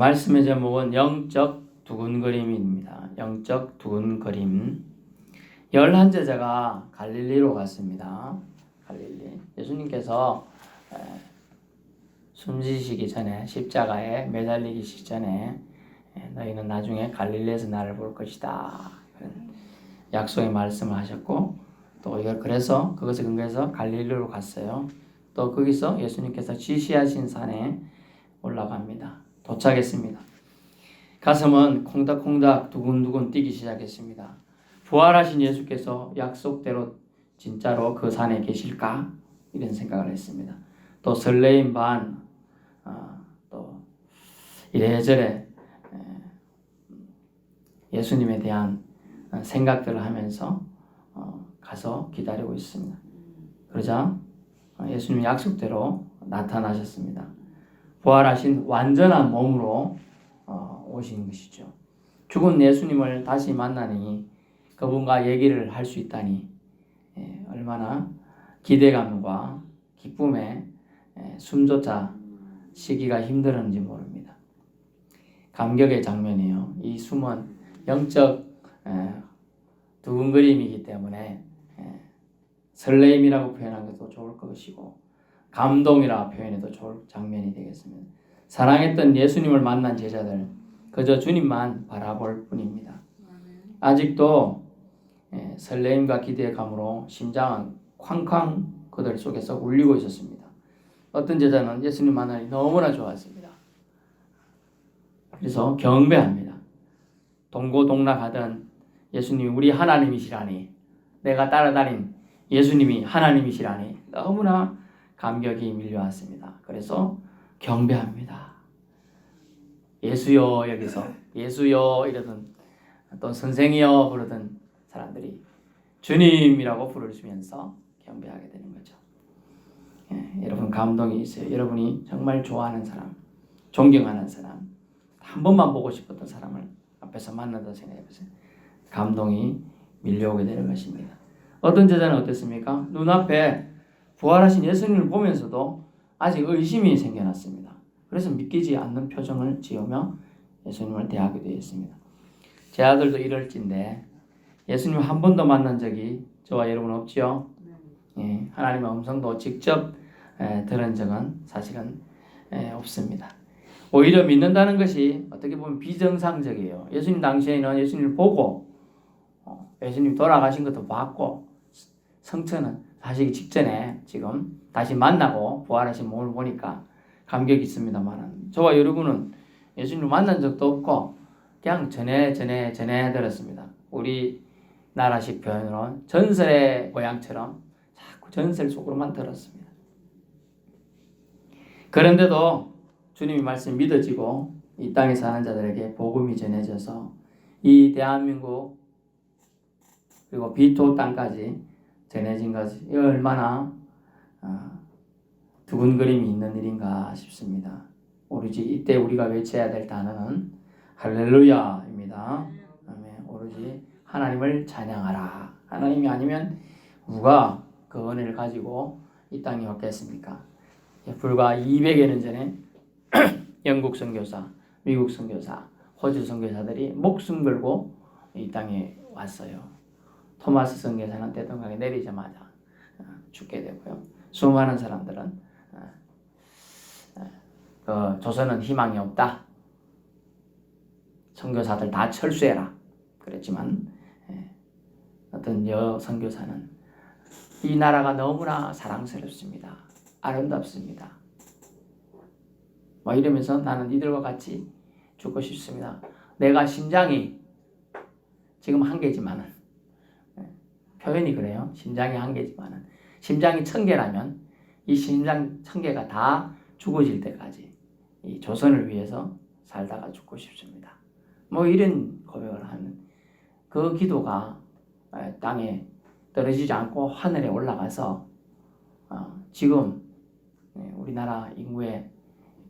말씀의 제목은 영적 두근거림입니다. 영적 두근거림. 열한 제자가 갈릴리로 갔습니다. 갈릴리. 예수님께서 에, 숨지시기 전에 십자가에 매달리기 전에 에, 너희는 나중에 갈릴리에서 나를 볼 것이다. 약속의 말씀을 하셨고 또 이걸 그래서 그것을 근거해서 갈릴리로 갔어요. 또 거기서 예수님께서 지시하신 산에 올라갑니다. 도착했습니다. 가슴은 콩닥콩닥 두근두근 뛰기 시작했습니다. 부활하신 예수께서 약속대로 진짜로 그 산에 계실까? 이런 생각을 했습니다. 또 설레임 반, 아, 또 이래저래 예수님에 대한 생각들을 하면서 어, 가서 기다리고 있습니다. 그러자 예수님 약속대로 나타나셨습니다. 부활하신 완전한 몸으로 어, 오신 것이죠. 죽은 예수님을 다시 만나니 그분과 얘기를 할 수 있다니 예, 얼마나 기대감과 기쁨에 예, 숨조차 쉬기가 힘들었는지 모릅니다. 감격의 장면이에요. 이 숨은 영적 예, 두근거림이기 때문에 예, 설레임이라고 표현하기도 좋을 것이고 감동이라 표현해도 좋을 장면이 되겠습니다. 사랑했던 예수님을 만난 제자들 그저 주님만 바라볼 뿐입니다. 아직도 예, 설레임과 기대감으로 심장은 쾅쾅 그들 속에서 울리고 있었습니다. 어떤 제자는 예수님 만나니 너무나 좋았습니다. 그래서 경배합니다. 동고동락하던 예수님이 우리 하나님이시라니 내가 따라다닌 예수님이 하나님이시라니 너무나 감격이 밀려왔습니다. 그래서 경배합니다. 예수여 여기서 예수여 이러던 또 선생이여 부르던 사람들이 주님이라고 부르시면서 경배하게 되는 거죠. 예, 여러분 감동이 있어요. 여러분이 정말 좋아하는 사람, 존경하는 사람, 한 번만 보고 싶었던 사람을 앞에서 만나다 생각해 보세요. 감동이 밀려오게 되는 것입니다. 어떤 제자는 어땠습니까? 눈앞에 부활하신 예수님을 보면서도 아직 의심이 생겨났습니다. 그래서 믿기지 않는 표정을 지으며 예수님을 대하게 되었습니다. 제 아들도 이럴진데 예수님 한 번도 만난 적이 저와 여러분 없지요? 예, 하나님의 음성도 직접 에, 들은 적은 사실은 에, 없습니다. 오히려 믿는다는 것이 어떻게 보면 비정상적이에요. 예수님 당시에는 예수님을 보고 어, 예수님 돌아가신 것도 봤고 성천은 하시기 직전에 지금 다시 만나고 부활하신 몸을 보니까 감격이 있습니다만 저와 여러분은 예수님을 만난 적도 없고 그냥 전에 전에 전에 들었습니다. 우리 나라식 표현으로 전설의 모양처럼 자꾸 전설 속으로만 들었습니다. 그런데도 주님이 말씀 믿어지고 이 땅에 사는 자들에게 복음이 전해져서 이 대한민국 그리고 비토 땅까지 전해진 것이 얼마나 어, 두근거림이 있는 일인가 싶습니다. 오로지 이때 우리가 외쳐야 될 단어는 할렐루야입니다. 오로지 하나님을 찬양하라. 하나님이 아니면 누가 그 은혜를 가지고 이 땅에 왔겠습니까? 예, 불과 200여 년 전에 영국 선교사, 미국 선교사, 호주 선교사들이 목숨 걸고 이 땅에 왔어요. 토마스 선교사는 대동강에 내리자마자 어, 죽게 되고요. 수많은 사람들은 어, 어, 그 조선은 희망이 없다. 선교사들 다 철수해라. 그랬지만 예, 어떤 여 선교사는 이 나라가 너무나 사랑스럽습니다. 아름답습니다. 뭐 이러면서 나는 이들과 같이 죽고 싶습니다. 내가 심장이 지금 한 개지만은 예, 표현이 그래요. 심장이 한 개지만은 심장이 천 개라면 이 심장 천 개가 다 죽어질 때까지 이 조선을 위해서 살다가 죽고 싶습니다. 뭐 이런 고백을 하는 그 기도가 땅에 떨어지지 않고 하늘에 올라가서 어, 지금 예, 우리나라 인구의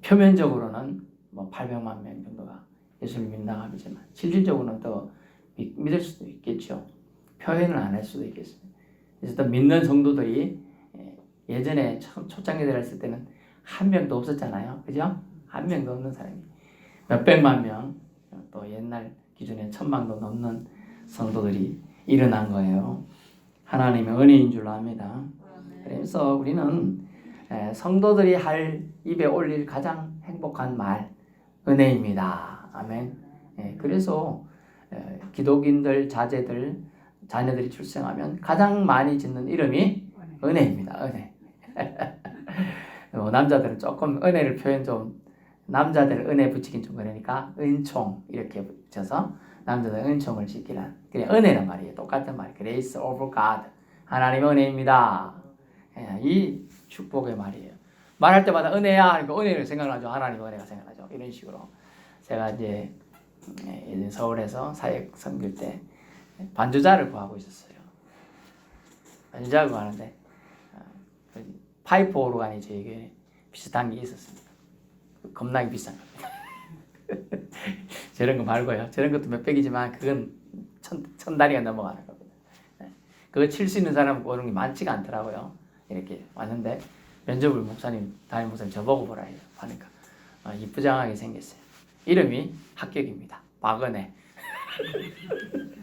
표면적으로는 뭐 800만 명 정도가 예수를 믿는다고 하지만 실질적으로는 더 믿을 수도 있겠죠. 표현을 안 할 수도 있겠습니다. 그래서 또 믿는 성도들이 예, 예전에 초창기들 했을 때는 한 명도 없었잖아요. 그죠? 한 명도 없는 사람이 몇백만 명, 또 옛날 기준에 천만도 넘는 성도들이 일어난 거예요. 하나님의 은혜인 줄로 압니다. 그래서 우리는 에, 성도들이 할 입에 올릴 가장 행복한 말 은혜입니다. 아멘. 예, 그래서 에, 기독인들 자제들 자녀들이 출생하면 가장 많이 짓는 이름이 은혜입니다. 은혜. 어, 남자들은 조금 은혜를 표현 좀 남자들 은혜 붙이긴 좀 그러니까 은총 이렇게 붙여서 남자들 은총을 지키란 그냥 은혜란 말이에요. 똑같은 말. Grace of God. 하나님의 은혜입니다. 예, 이 축복의 말이에요. 말할 때마다 은혜야 하니까 은혜를 생각나죠. 하나님 은혜가 생각나죠. 이런 식으로 제가 이제 예, 예전 서울에서 사역 섬길 때 반주자를 구하고 있었어요. 반주자를 구하는데 어, 그 파이프 오르간이 저에게 비슷한 게 있었습니다. 겁나게 비싼 겁니다. 저런 거 말고요. 저런 것도 몇백이지만 그건 천, 천 단위가 넘어가는 겁니다. 네. 그거 칠 수 있는 사람은 오는 게 많지가 않더라고요. 이렇게 왔는데 면접을 목사님, 담임 목사님 저보고 보라 해요. 하니까 아, 이쁘장하게 생겼어요. 이름이 합격입니다. 박은혜.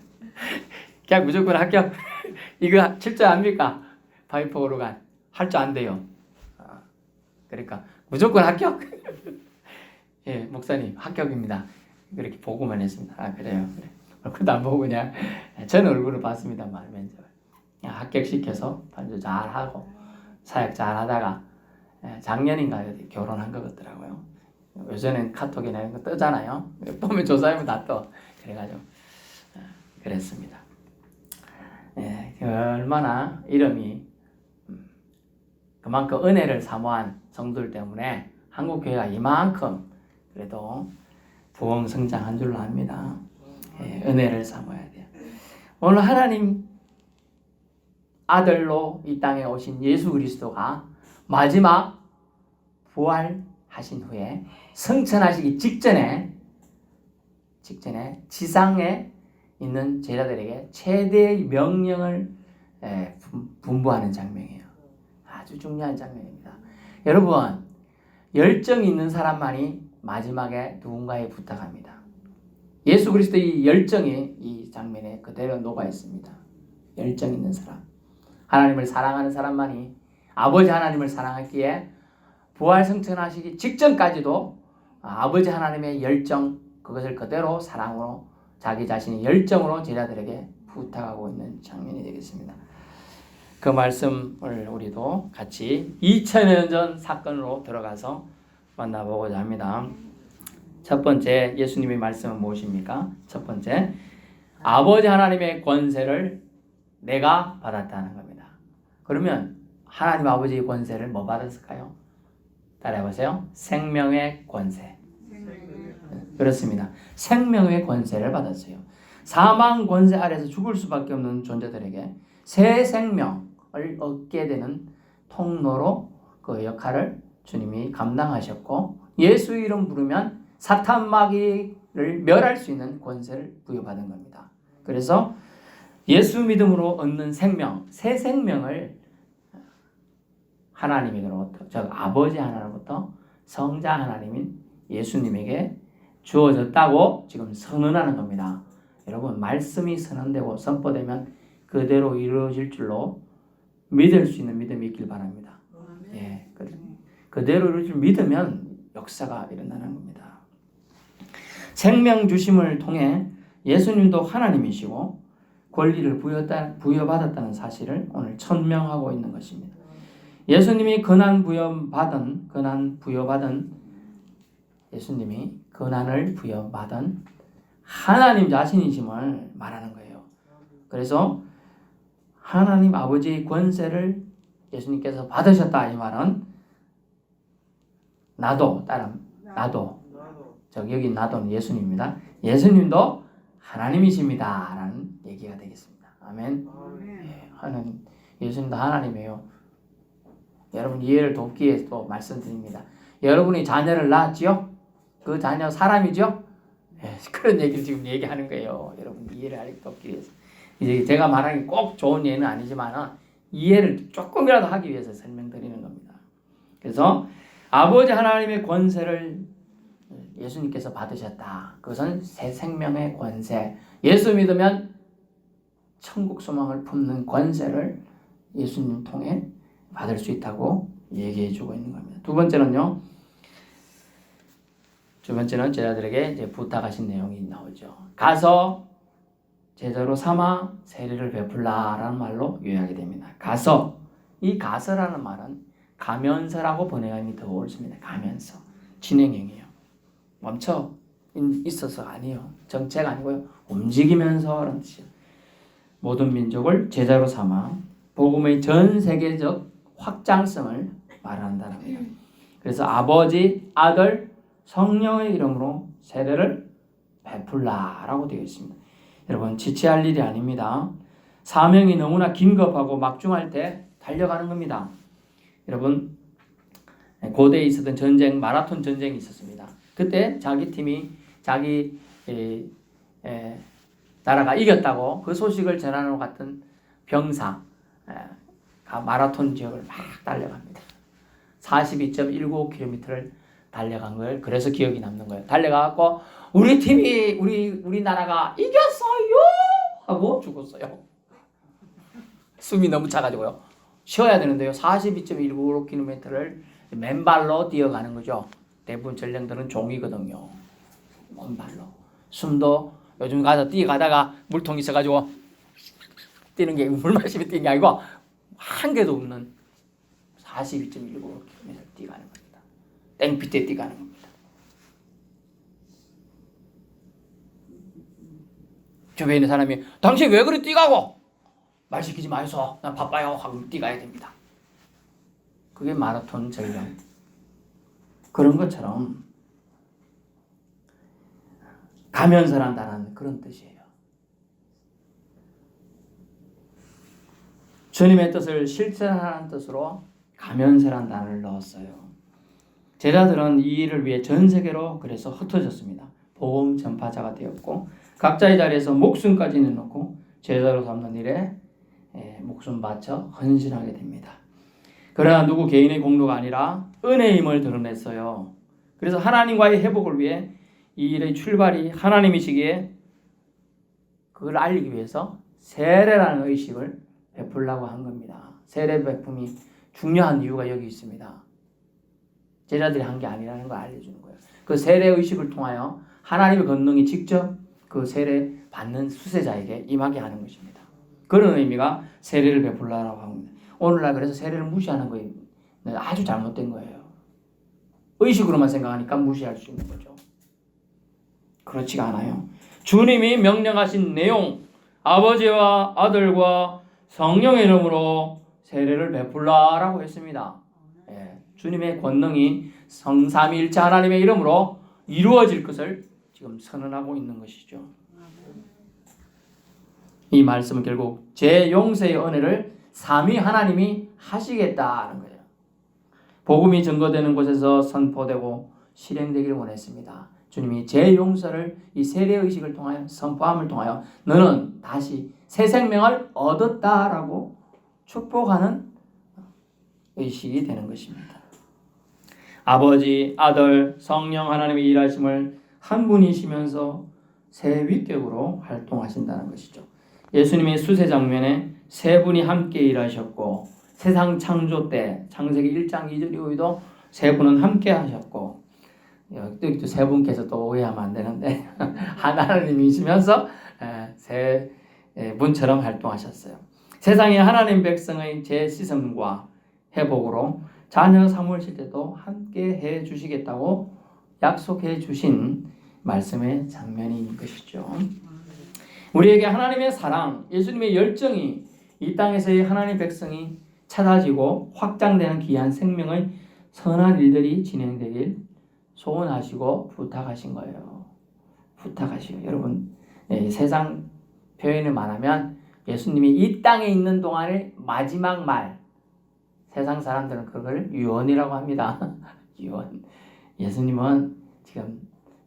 그냥 무조건 합격. 이거 칠줄 압니까? 파이프 오르간 할 줄 안 돼요. 아, 그러니까 무조건 합격. 예, 목사님 합격입니다. 그렇게 보고만 했습니다. 아 그래요. 그래. 얼굴도 안 보고 그냥 전 얼굴을 봤습니다만 면접. 합격시켜서 반주 잘 하고 사역 잘 하다가 예, 작년인가 결혼한 것 같더라고요. 요새는 카톡이나 이런 거 뜨잖아요. 보면 조사하면 다 떠. 그래가지고 어, 그랬습니다. 예, 얼마나 이름이 음, 그만큼 은혜를 사모한 성도들 때문에 한국 교회가 이만큼 그래도 부흥 성장한 줄로 압니다. 예, 은혜를 사모해야 돼요. 오늘 하나님 아들로 이 땅에 오신 예수 그리스도가 마지막 부활하신 후에 성천하시기 직전에 직전에 지상에 있는 제자들에게 최대의 명령을 분부하는 장면이에요. 아주 중요한 장면입니다. 여러분 열정이 있는 사람만이 마지막에 누군가에 부탁합니다. 예수 그리스도의 열정이 이 장면에 그대로 녹아 있습니다. 열정 있는 사람, 하나님을 사랑하는 사람만이 아버지 하나님을 사랑했기에 부활 성천하시기 직전까지도 아버지 하나님의 열정 그것을 그대로 사랑으로 자기 자신의 열정으로 제자들에게 부탁하고 있는 장면이 되겠습니다. 그 말씀을 우리도 같이 2000년 전 사건으로 들어가서 만나보고자 합니다. 첫 번째 예수님의 말씀은 무엇입니까? 첫 번째 아버지 하나님의 권세를 내가 받았다는 겁니다. 그러면 하나님 아버지의 권세를 뭐 받았을까요? 따라해 보세요. 생명의 권세. 그렇습니다. 생명의 권세를 받았어요. 사망 권세 아래서 죽을 수밖에 없는 존재들에게 새 생명을 얻게 되는 통로로 그 역할을 주님이 감당하셨고 예수 이름 부르면 사탄 마귀를 멸할 수 있는 권세를 부여받은 겁니다. 그래서 예수 믿음으로 얻는 생명, 새 생명을 하나님에게로부터, 즉 아버지 하나로부터 성자 하나님인 예수님에게 주어졌다고 지금 선언하는 겁니다. 여러분 말씀이 선언되고 선포되면 그대로 이루어질 줄로 믿을 수 있는 믿음이 있길 바랍니다. 예, 그- 그대로 이루어질 믿으면 역사가 일어나는 겁니다. 생명 주심을 통해 예수님도 하나님이시고 권리를 부여받았다는 사실을 오늘 천명하고 있는 것입니다. 예수님이 권한 부여받은 권한 부여받은 예수님이 권한을 부여받은 하나님 자신이심을 말하는 거예요. 그래서 하나님 아버지의 권세를 예수님께서 받으셨다 이 말은 나도 따라 나도 저 여기 나도는 예수님입니다. 예수님도 하나님이십니다라는 얘기가 되겠습니다. 아멘. 예, 하나님 예수님도 하나님이에요. 여러분 이해를 돕기 위해서 또 말씀드립니다. 여러분이 자녀를 낳았지요? 그 자녀 사람이죠? 예, 그런 얘기를 지금 얘기하는 거예요. 여러분 이해를 하기 위해서. 이제 제가 말하는 게꼭 좋은 예는 아니지만 이해를 조금이라도 하기 위해서 설명드리는 겁니다. 그래서 아버지 하나님의 권세를 예수님께서 받으셨다. 그것은 새 생명의 권세. 예수 믿으면 천국 소망을 품는 권세를 예수님 통해 받을 수 있다고 얘기해 주고 있는 겁니다. 두 번째는요. 두 번째는 제자들에게 부탁하신 내용이 나오죠. 가서 제자로 삼아 세례를 베풀라라는 말로 요약이 됩니다. 가서 이 가서라는 말은 가면서라고 번역하면 더 옳습니다. 가면서 진행형이에요. 멈춰 있어서 아니요. 정책 아니고요. 움직이면서라는 뜻이에요. 모든 민족을 제자로 삼아 복음의 전 세계적 확장성을 말한다는 거예요. 그래서 아버지, 아들, 성령의 이름으로 세례를 베풀라라고 되어 있습니다. 여러분 지체할 일이 아닙니다. 사명이 너무나 긴급하고 막중할 때 달려가는 겁니다. 여러분 고대에 있었던 전쟁 마라톤 전쟁이 있었습니다. 그때 자기 팀이 자기 에, 에, 나라가 이겼다고 그 소식을 것 같은 병사 에, 마라톤 지역을 막 달려갑니다. 42.19km를 달려간 걸 그래서 기억이 남는 거예요. 달려가고 우리 팀이 우리 우리 나라가 이겼어요 하고 죽었어요. 숨이 너무 차가지고요. 쉬어야 되는데요. 42.19km를 맨발로 뛰어가는 거죠. 대부분 전령들은 종이거든요. 맨발로. 숨도 요즘 가서 뛰어가다가 물통 있어가지고 뛰는 게 물 마시며 뛰는 게 아니고 한 개도 없는 42.19km 뛰어가는 겁니다. 땡빛에 뛰어가는 겁니다. 주변에 있는 사람이 당신 왜 그리 뛰가고 말 시키지 마이소 난 바빠요 하고 뛰가야 됩니다. 그게 마라톤 전령 그런 것처럼 가면서란다는 그런 뜻이에요. 주님의 뜻을 실천하는 뜻으로 가면서란 단어를 넣었어요. 제자들은 이 일을 위해 전 세계로 그래서 흩어졌습니다. 복음 전파자가 되었고 각자의 자리에서 목숨까지 내놓고 제자로 삼는 일에 에, 목숨 바쳐 헌신하게 됩니다. 그러나 누구 개인의 공로가 아니라 은혜의 힘을 드러냈어요. 그래서 하나님과의 회복을 위해 이 일의 출발이 하나님이시기에 그걸 알리기 위해서 세례라는 의식을 베풀라고 한 겁니다. 세례 베품이 중요한 이유가 여기 있습니다. 제자들이 한 게 아니라는 걸 알려주는 거예요. 그 세례 의식을 통하여 하나님의 권능이 직접 그 세례 받는 수세자에게 임하게 하는 것입니다. 그런 의미가 세례를 베풀라라고 합니다. 오늘날 그래서 세례를 무시하는 거예요. 아주 잘못된 거예요. 의식으로만 생각하니까 무시할 수 있는 거죠. 그렇지가 않아요. 주님이 명령하신 내용, 아버지와 아들과 성령의 이름으로 세례를 베풀라라고 했습니다. 예, 주님의 권능이 성삼일체 하나님의 이름으로 이루어질 것을 지금 선언하고 있는 것이죠. 이 말씀은 결국 제 용서의 은혜를 삼위 하나님이 하시겠다는 거예요. 복음이 증거되는 곳에서 선포되고 실행되기를 원했습니다. 주님이 제 용서를 이 세례 의식을 통하여 선포함을 통하여 너는 다시 새 생명을 얻었다라고 축복하는 의식이 되는 것입니다. 아버지, 아들, 성령 하나님의 일하심을 한 분이시면서 새 위격으로 활동하신다는 것이죠. 예수님의 수세 장면에 세 분이 함께 일하셨고 세상 창조 때 창세기 1장 2절 이후에도 세 분은 함께 하셨고 여기 또세 분께서 또 오해하면 안 되는데 하나님이시면서 세 분처럼 활동하셨어요. 세상의 하나님 백성의 재시성과 회복으로 자녀 삼으실 때도 함께 해 주시겠다고 약속해 주신 말씀의 장면인 것이죠. 우리에게 하나님의 사랑, 예수님의 열정이 이 땅에서의 하나님 백성이 찾아지고 확장되는 귀한 생명의 선한 일들이 진행되길 소원하시고 부탁하신 거예요. 부탁하시고 여러분 예, 세상 표현을 말하면 예수님이 이 땅에 있는 동안의 마지막 말 세상 사람들은 그걸 유언이라고 합니다. 유언. 예수님은 지금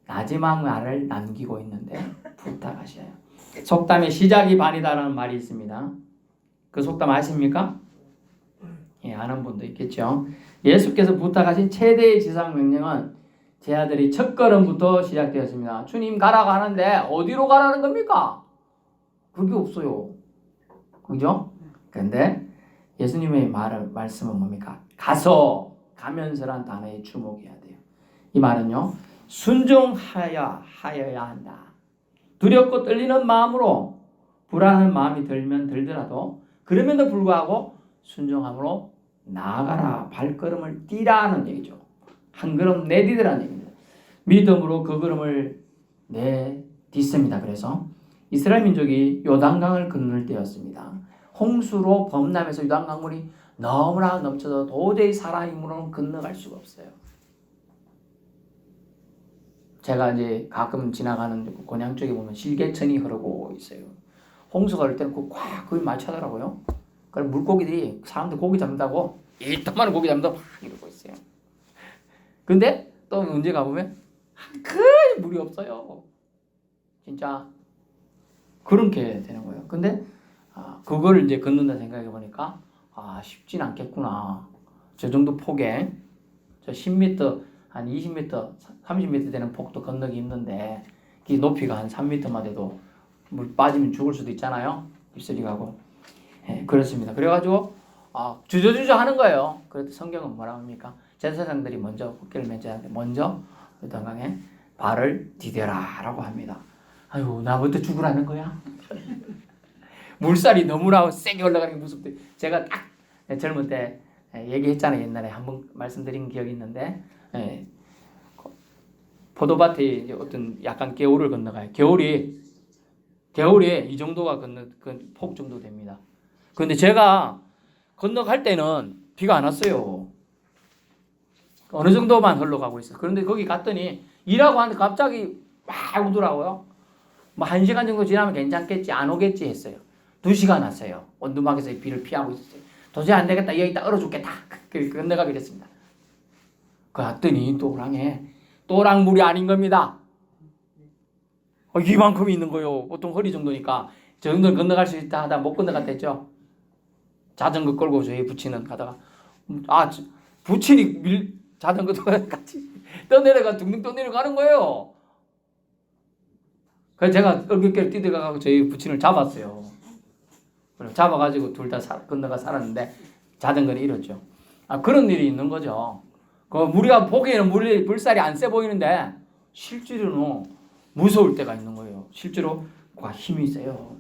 마지막 말을 남기고 있는데 부탁하셔요. 속담의 시작이 반이다라는 말이 있습니다. 그 속담 아십니까? 예, 아는 분도 있겠죠. 예수께서 부탁하신 최대의 지상 명령은 제 아들이 첫 걸음부터 시작되었습니다. 주님 가라고 하는데 어디로 가라는 겁니까? 그게 없어요. 그죠? 근데 예수님의 말을 말씀은 뭡니까? 가서 가면서란 단어에 주목해야 돼요. 이 말은요. 순종하여 하여야 한다. 두렵고 떨리는 마음으로 불안한 마음이 들면 들더라도 그럼에도 불구하고 순종함으로 나아가라 발걸음을 뛰라는 얘기죠. 한 걸음 내디드라는 얘기입니다. 믿음으로 그 걸음을 내딛습니다. 그래서 이스라엘 민족이 요단강을 건널 때였습니다. 홍수로 범람해서 요단강물이 너무나 넘쳐서 도저히 사람 힘으로는 건너갈 수가 없어요. 제가 이제 가끔 지나가는 곤양 쪽에 보면 실개천이 흐르고 있어요. 홍수가 올 때는 그꽉 거기 맞춰더라고요. 그럼 물고기들이 사람들 고기 잡는다고 이따만한 고기 잡는다고 막 이러고 있어요. 근데 또 문제 가보면 큰 물이 없어요. 진짜 그렇게 되는 거예요. 근데 아, 그거를 이제 걷는다 생각해 보니까 아 쉽진 않겠구나. 저 정도 폭에 저 10m 한 20m, 30m 되는 폭도 건너기 힘든데 이 높이가 한 3m만 돼도 물 빠지면 죽을 수도 있잖아요. 입술이 가고. 예, 그렇습니다. 그래가지고 아, 주저주저 하는 거예요. 그래도 성경은 뭐라 합니까? 제사장들이 먼저 국기를 맺어야 하는데 먼저 요단강에 발을 디뎌라라고 합니다. 아유 나부터 죽으라는 거야. 물살이 너무나 세게 올라가는 게 무섭대. 제가 딱 젊을 때 얘기했잖아요. 옛날에 한번 말씀드린 기억이 있는데 예, 포도밭에 어떤 약간 겨울을 건너가요. 겨울이 겨울에 이 정도가 건너 그 폭 정도 됩니다. 그런데 제가 건너갈 때는 비가 안 왔어요. 어느 정도만 흘러가고 있어요. 그런데 거기 갔더니 일하고 하는데 갑자기 막 오더라고요. 뭐 한 시간 정도 지나면 괜찮겠지 안 오겠지 했어요. 두 시간 왔어요. 원두막에서 비를 피하고 있었어요. 도저히 안 되겠다. 여기 있다 얼어 죽겠다. 그 건너가게 됐습니다. 그 갔더니 또랑에 또랑 물이 아닌 겁니다. 어, 이만큼 있는 거요. 보통 허리 정도니까 저 정도는 건너갈 수 있다 하다 못 건너갔댔죠. 자전거 끌고 저희 부치는 가다가 아 저- 부친이 밀 자전거도 같이 떠내려가 둥둥 떠내려가는 거예요. 그래서 제가 얼굴결 뛰어가고 저희 부친을 잡았어요. 잡아가지고 둘 다 건너가 살았는데 자전거는 잃었죠. 아 그런 일이 있는 거죠. 그 우리가 보기에는 물 물살이 안 세 보이는데 실제로는 무서울 때가 있는 거예요. 실제로 과 힘이 세요.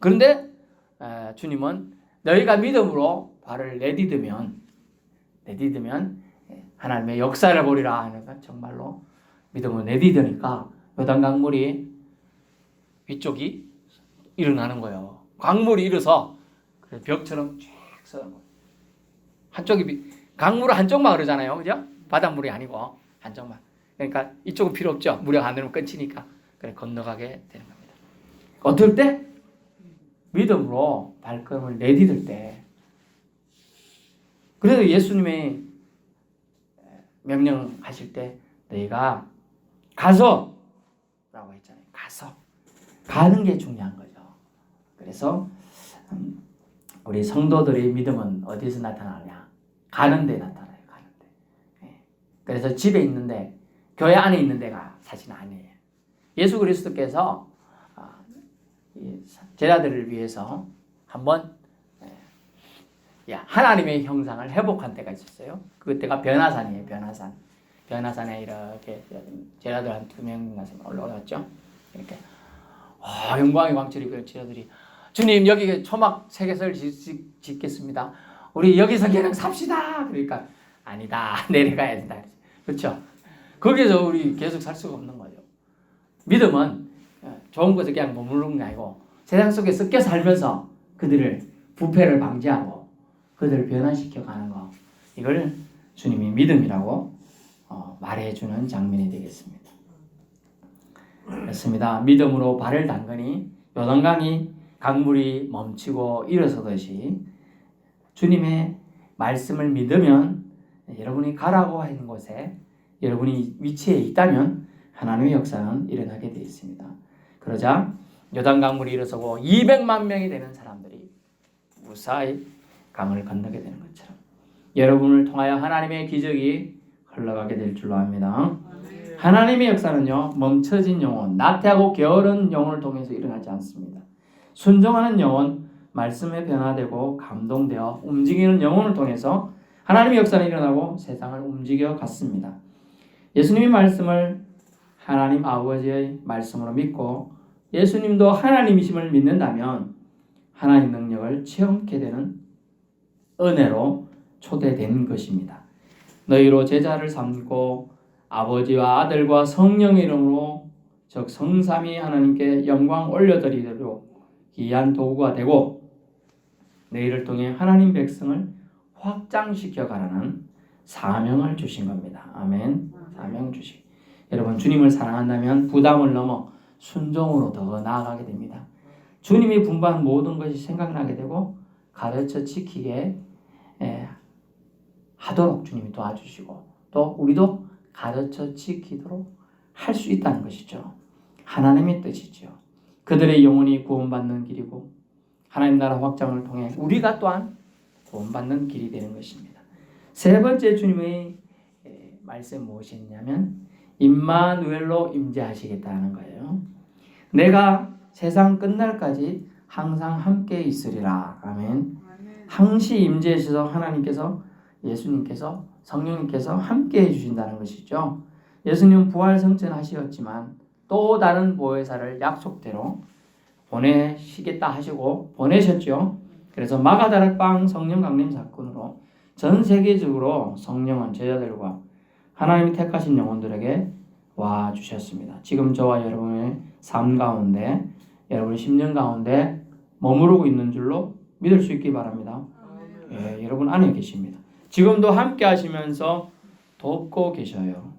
그런데 에, 주님은 너희가 믿음으로 발을 내디디면 내디디면 예, 하나님의 역사를 보리라 건 정말로 믿음으로 내디디니까 요단 강 물이 위쪽이 일어나는 거예요. 강물이 일어서 그 벽처럼 쫙 서는 거예요. 한쪽이 비- 강물은 한쪽만 흐르잖아요. 그죠? 바닷물이 아니고 한쪽만. 그러니까 이쪽은 필요 없죠. 무력 안 되면 끝이니까. 그래 건너가게 되는 겁니다. 어떨 때? 믿음으로 발걸음을 내디딜 때. 그래서 예수님의 명령하실 때 너희가 가서 라고 했잖아요. 가서 가는 게 중요한 거죠. 그래서 음, 우리 성도들의 믿음은 어디서 나타나냐? 가는 데 나타나요. 가는 데. 예. 그래서 집에 있는데 교회 안에 있는 데가 사실은 아니에요. 예수 그리스도께서 아, 이 제자들을 위해서 한번 예, 야, 하나님의 형상을 회복한 때가 있었어요. 그때가 변화산이에요. 변화산. 변화산에 이렇게 제자들 한 두 명인가 올라갔죠. 이렇게 아, 영광의 왕처리 그 제자들이 주님 여기 초막 세계설 짓, 짓겠습니다. 우리 여기서 그냥 삽시다. 그러니까 아니다. 내려가야 된다. 그렇죠? 거기서 우리 계속 살 수가 없는 거죠. 믿음은 좋은 것을 그냥 머무르는 게 아니고 세상 속에 섞여 살면서 그들을 부패를 방지하고 그들을 변화시켜 가는 거 이걸 주님이 믿음이라고 어, 말해주는 장면이 되겠습니다. 그렇습니다. 믿음으로 발을 담그니 요단강이 강물이 멈추고 일어서듯이 주님의 말씀을 믿으면 여러분이 가라고 하는 곳에 여러분이 위치에 있다면 하나님의 역사는 일어나게 되어 있습니다. 그러자 요단 강물이 일어서고 200만 명이 되는 사람들이 무사히 강을 건너게 되는 것처럼 여러분을 통하여 하나님의 기적이 흘러가게 될 줄로 압니다. 하나님의 역사는요 멈춰진 영혼, 나태하고 게으른 영혼을 통해서 일어나지 않습니다. 순종하는 영혼, 말씀에 변화되고 감동되어 움직이는 영혼을 통해서 하나님의 역사는 일어나고 세상을 움직여 갔습니다. 예수님의 말씀을 하나님 아버지의 말씀으로 믿고 예수님도 하나님이심을 믿는다면 하나님 능력을 체험케 되는 은혜로 초대된 것입니다. 너희로 제자를 삼고 아버지와 아들과 성령의 이름으로 즉 성삼위 하나님께 영광 올려드리도록 귀한 도구가 되고 너희를 통해 하나님 백성을 확장시켜 가라는 사명을 주신 겁니다. 아멘. 사명 주시. 여러분 주님을 사랑한다면 부담을 넘어 순종으로 더 나아가게 됩니다. 주님이 분부한 모든 것이 생각나게 되고 가르쳐 지키게 예, 하도록 주님이 도와주시고 또 우리도 가르쳐 지키도록 할 수 있다는 것이죠. 하나님의 뜻이죠. 그들의 영혼이 구원받는 길이고 하나님 나라 확장을 통해 우리가 또한 구원받는 길이 되는 것입니다. 세 번째 주님의 예, 말씀 무엇이냐면 임마누엘로 임재하시겠다는 거예요. 내가 세상 끝날까지 항상 함께 있으리라. 아멘. 항시 임재하셔서 하나님께서 예수님께서 성령님께서 함께 해주신다는 것이죠. 예수님 부활 성천하시었지만 또 다른 보혜사를 약속대로 보내시겠다 하시고 보내셨죠. 그래서 마가다락방 성령 강림 사건으로 전 세계적으로 성령은 제자들과 하나님이 택하신 영혼들에게 와 주셨습니다. 지금 저와 여러분의 삶 가운데 여러분의 심령 가운데 머무르고 있는 줄로 믿을 수 있기 바랍니다. 예, 여러분 안에 계십니다. 지금도 함께 하시면서 돕고 계셔요.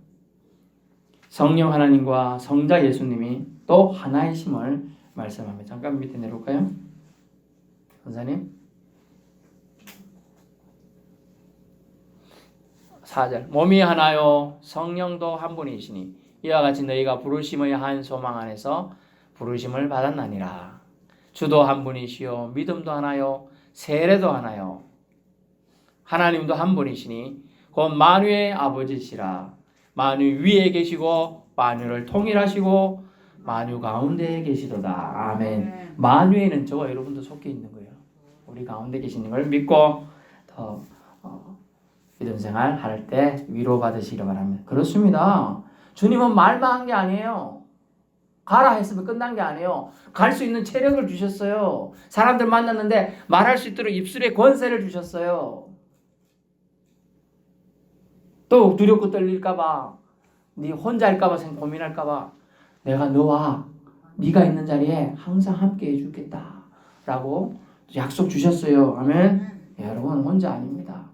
성령 하나님과 성자 예수님이 또 하나이심을 말씀합니다. 잠깐 밑에 내려올까요? 선사님. 4절 몸이 하나요 성령도 한 분이시니 이와 같이 너희가 부르심의 한 소망 안에서 부르심을 받았나니라 주도 한 분이시요 믿음도 하나요 세례도 하나요 하나님도 한 분이시니 곧 만유의 아버지시라 만유 위에 계시고 만유를 통일하시고 만유 가운데에 계시도다 아멘 만유에는 저와 여러분도 속해 있는 거예요 우리 가운데 계시는 걸 믿고 더 어, 믿음 생활 할 때 위로 받으시기 바랍니다. 그렇습니다. 주님은 말만 한 게 아니에요. 가라 했으면 끝난 게 아니에요. 갈 수 있는 체력을 주셨어요. 사람들 만났는데 말할 수 있도록 입술에 권세를 주셨어요. 또 두렵고 떨릴까봐, 네 혼자일까봐 생 고민할까봐, 내가 너와 네가 있는 자리에 항상 함께 해주겠다 라고 약속 주셨어요. 아멘. 예, 여러분 혼자 아닙니다.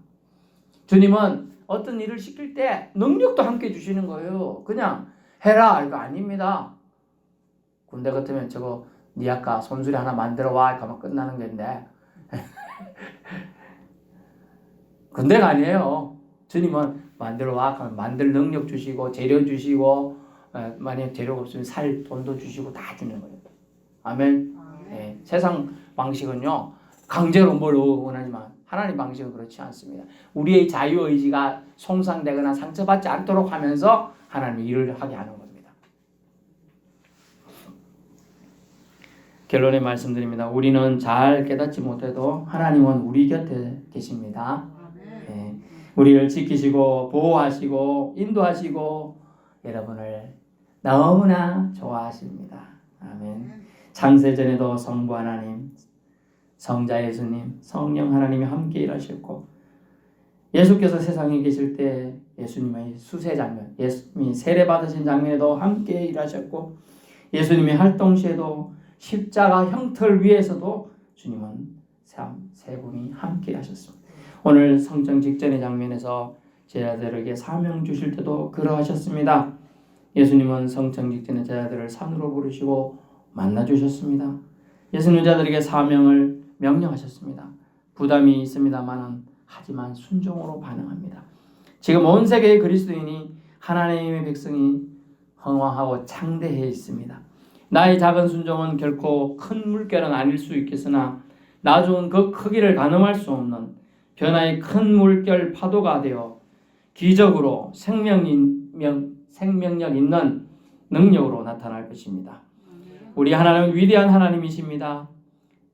주님은 어떤 일을 시킬 때 능력도 함께 주시는 거예요. 그냥 해라 이거 아닙니다. 군대 같으면 저거 네 아까 손수리 하나 만들어 와 이러면 끝나는 건데 군대가 아니에요. 주님은 만들어 와 하면 만들 능력 주시고 재료 주시고 에, 만약 재료가 없으면 살 돈도 주시고 다 주는 거예요. 아멘. 예, 세상 방식은요 강제로 뭘 원하지만 하나님 방식은 그렇지 않습니다. 우리의 자유 의지가 손상되거나 상처받지 않도록 하면서 하나님이 일을 하게 하는 겁니다. 결론에 말씀드립니다. 우리는 잘 깨닫지 못해도 하나님은 우리 곁에 계십니다. 예, 우리를 지키시고 보호하시고 인도하시고 여러분을 너무나 좋아하십니다. 아멘. 창세전에도 성부 하나님, 성자 예수님, 성령 하나님이 함께 일하셨고 예수께서 세상에 계실 때 예수님의 수세 장면, 예수님이 세례 받으신 장면에도 함께 일하셨고 예수님의 활동 시에도 십자가 형틀 위에서도 주님은 세 분이 함께 하셨습니다. 오늘 성령 직전의 장면에서 제자들에게 사명 주실 때도 그러하셨습니다. 예수님은 성령 직전의 제자들을 산으로 부르시고 만나 주셨습니다. 예수님 자들에게 사명을 명령하셨습니다. 부담이 있습니다만은 하지만 순종으로 반응합니다. 지금 온 세계의 그리스도인이 하나님의 백성이 흥왕하고 창대해 있습니다. 나의 작은 순종은 결코 큰 물결은 아닐 수 있겠으나 나 좋은 그 크기를 가늠할 수 없는 변화의 큰 물결 파도가 되어 기적으로 생명인 명, 생명력 있는 능력으로 나타날 것입니다. 우리 하나님은 위대한 하나님이십니다.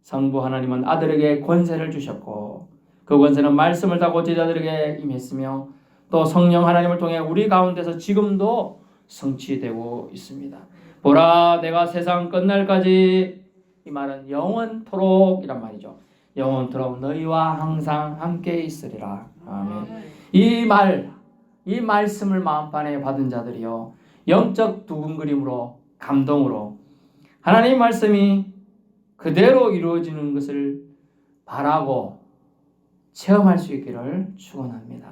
성부 하나님은 아들에게 권세를 주셨고 그 권세는 말씀을 타고 제자들에게 임했으며 또 성령 하나님을 통해 우리 가운데서 지금도 성취되고 있습니다. 보라 내가 세상 끝날까지 이 말은 영원토록이란 말이죠. 영원토록 너희와 항상 함께 있으리라. 아멘. 이 말, 이 말씀을 마음판에 받은 자들이요 영적 두근거림으로 감동으로 하나님 말씀이 그대로 이루어지는 것을 바라고 체험할 수 있기를 축원합니다.